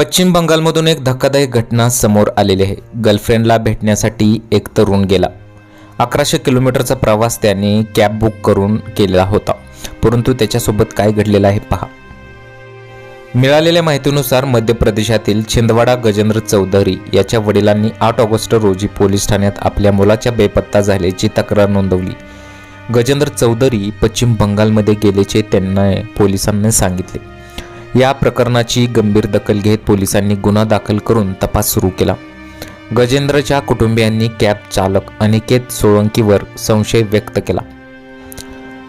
पश्चिम बंगालमधून एक धक्कादायक घटना समोर आलेली आहे. गर्लफ्रेंडला भेटण्यासाठी एक तरुण गेला. अकराशे किलोमीटरचा प्रवास त्याने कॅब बुक करून केलेला होता. परंतु त्याच्यासोबत काय घडलेलं आहे पहा. मिळालेल्या माहितीनुसार मध्य प्रदेशातील छिंदवाडा गजेंद्र चौधरी याच्या वडिलांनी आठ ऑगस्ट रोजी पोलीस ठाण्यात आपल्या मुलाच्या बेपत्ता झाल्याची तक्रार नोंदवली. गजेंद्र चौधरी पश्चिम बंगालमध्ये गेल्याचे त्यांना पोलिसांनी सांगितले. या प्रकरणाची गंभीर दखल घेत पोलिसांनी गुन्हा दाखल करून तपास सुरू केला. गजेंद्रच्या कुटुंबियांनी कॅब चालक अनिकेत सोळंकीवर संशय व्यक्त केला.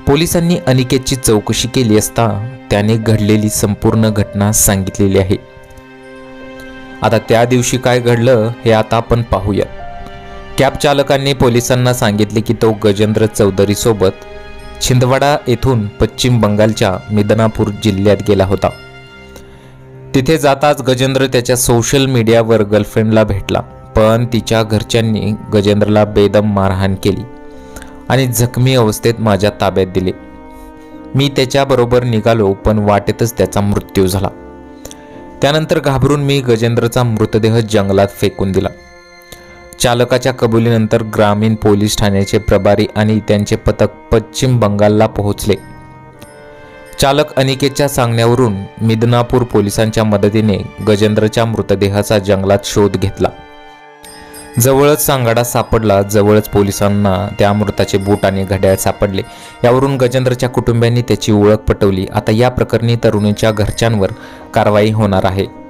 पोलिसांनी अनिकेतची चौकशी केली असता त्याने घडलेली संपूर्ण घटना सांगितलेली आहे. आता त्या दिवशी काय घडलं हे आता आपण पाहूया. कॅब चालकांनी पोलिसांना सांगितले की तो गजेंद्र चौधरीसोबत छिंदवाडा येथून पश्चिम बंगालच्या मिदनापूर जिल्ह्यात गेला होता. तिथे जाताच गजेंद्र त्याच्या सोशल मीडियावर गर्लफ्रेंडला भेटला. पण तिच्या घरच्यांनी गजेंद्रला बेदम मारहाण केली आणि जखमी अवस्थेत माझ्या ताब्यात दिले. मी त्याच्याबरोबर निघालो पण वाटेतच त्याचा मृत्यू झाला. त्यानंतर घाबरून मी गजेंद्रचा मृतदेह जंगलात फेकून दिला. चालकाच्या कबुलीनंतर ग्रामीण पोलीस ठाण्याचे प्रभारी आणि त्यांचे पथक पश्चिम बंगालला पोहोचले. चालक अनिकेतच्या सांगण्यावरून मिदनापूर पोलिसांच्या मदतीने गजेंद्रच्या मृतदेहाचा जंगलात शोध घेतला. जवळच सांगाडा सापडला. जवळच पोलिसांना त्या मृताचे बूट आणि घड्याळ सापडले. यावरून गजेंद्रच्या कुटुंबियांनी त्याची ओळख पटवली. आता या प्रकरणी तरुणीच्या घरच्यांवर कारवाई होणार आहे.